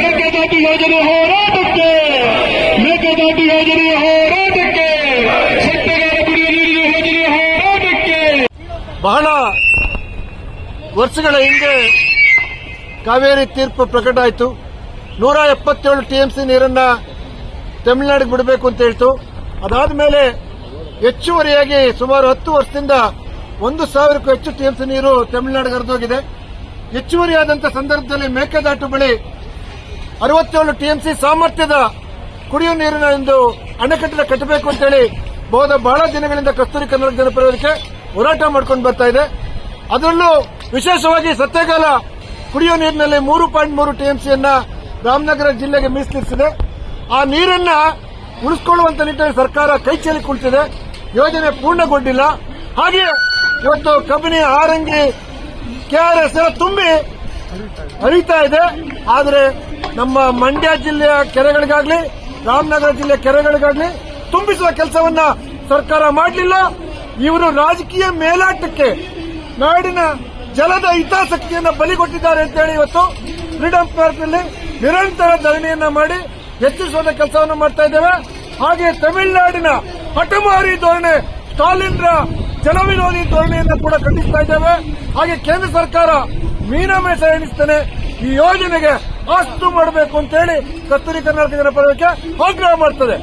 ಮೇಕೆದಾಟು ಯೋಜನೆ ಹೋರಾಟಕ್ಕೆ ಮೇಕೆದಾಟು ಯೋಜನೆ ಹೋರಾಟಕ್ಕೆ. ಬಹಳ ವರ್ಷಗಳ ಹಿಂದೆ ಕಾವೇರಿ ತೀರ್ಪು ಪ್ರಕಟ ಆಯಿತು. ನೂರ ಎಪ್ಪತ್ತೇಳು ಟಿಎಂಸಿ ನೀರನ್ನ ತಮಿಳುನಾಡಿಗೆ ಬಿಡಬೇಕು ಅಂತ ಹೇಳ್ತು. ಅದಾದ ಮೇಲೆ ಹೆಚ್ಚುವರಿಯಾಗಿ ಸುಮಾರು ಹತ್ತು ವರ್ಷದಿಂದ ಒಂದು ಸಾವಿರಕ್ಕೂ ಹೆಚ್ಚು ಟಿಎಂಸಿ ನೀರು ತಮಿಳುನಾಡಿಗೆ ಹರಿದೋಗಿದೆ. ಹೆಚ್ಚುವರಿಯಾದಂತಹ ಸಂದರ್ಭದಲ್ಲಿ ಮೇಕೆದಾಟು ಬಳಿ ಅರವತ್ತೇಳು ಟಿಎಂಸಿ ಸಾಮರ್ಥ್ಯದ ಕುಡಿಯುವ ನೀರಿನ ಒಂದು ಅಣೆಕಟ್ಟಡ ಕಟ್ಟಬೇಕು ಅಂತೇಳಿ ಬಹುದ ಬಹಳ ದಿನಗಳಿಂದ ಕಸ್ತೂರಿ ಕನ್ನಡ ಜನಪರಕ್ಕೆ ಹೋರಾಟ ಮಾಡ್ಕೊಂಡು ಬರ್ತಾ ಇದೆ. ಅದರಲ್ಲೂ ವಿಶೇಷವಾಗಿ ಸತ್ಯಗಾಲ ಕುಡಿಯುವ ನೀರಿನಲ್ಲಿ ಮೂರು ಪಾಯಿಂಟ್ ಮೂರು ಟಿಎಂಸಿಯನ್ನ ರಾಮನಗರ ಜಿಲ್ಲೆಗೆ ಮೀಸಲಿರಿಸಿದೆ ಆ ನೀರನ್ನ ಉಳಿಸಿಕೊಳ್ಳುವಂತ ನಿಟ್ಟಿನಲ್ಲಿ ಸರ್ಕಾರ ಕೈ ಚೆಲ್ಲಿ ಕುಳಿತಿದೆ. ಯೋಜನೆ ಪೂರ್ಣಗೊಂಡಿಲ್ಲ. ಹಾಗೆ ಇವತ್ತು ಕಬಿನಿ ಆರಂಗಿ ಕೆಆರ್ಎಸ್ ತುಂಬಿ ಹರಿತಾ ಇದೆ. ಆದರೆ ನಮ್ಮ ಮಂಡ್ಯ ಜಿಲ್ಲೆಯ ಕೆರೆಗಳಿಗಾಗ್ಲಿ, ರಾಮನಗರ ಜಿಲ್ಲೆಯ ಕೆರೆಗಳಿಗಾಗ್ಲಿ ತುಂಬಿಸುವ ಕೆಲಸವನ್ನ ಸರ್ಕಾರ ಮಾಡಲಿಲ್ಲ. ಇವರು ರಾಜಕೀಯ ಮೇಲಾಟಕ್ಕೆ ನಾಡಿನ ಜಲದ ಹಿತಾಸಕ್ತಿಯನ್ನು ಬಲಿಗೊಟ್ಟಿದ್ದಾರೆ ಅಂತೇಳಿ ಇವತ್ತು ಫ್ರೀಡಂ ಪಾರ್ಕ್ನಲ್ಲಿ ನಿರಂತರ ಧರಣಿಯನ್ನ ಮಾಡಿ ಹೆಚ್ಚಿಸುವ ಕೆಲಸವನ್ನು ಮಾಡ್ತಾ ಇದ್ದೇವೆ. ಹಾಗೆ ತಮಿಳುನಾಡಿನ ಹಠಮಾರಿ ಧೋರಣೆ, ಸ್ಟಾಲಿನ್ರ ಜನವಿರೋಧಿ ಧೋರಣೆಯನ್ನು ಕೂಡ ಖಂಡಿಸ್ತಾ ಇದ್ದೇವೆ. ಹಾಗೆ ಕೇಂದ್ರ ಸರ್ಕಾರ ಮೀನಮೇಷ ಎಣಿಸ್ತಾನೆ. ಈ ಯೋಜನೆಗೆ ಅಷ್ಟು ಮಾಡಬೇಕು ಅಂತೇಳಿ ಕಸ್ತೂರಿ ಕರ್ನಾಟಕ ಜನಪದಕ್ಕೆ ಆಗ್ರಹ ಮಾಡ್ತದೆ.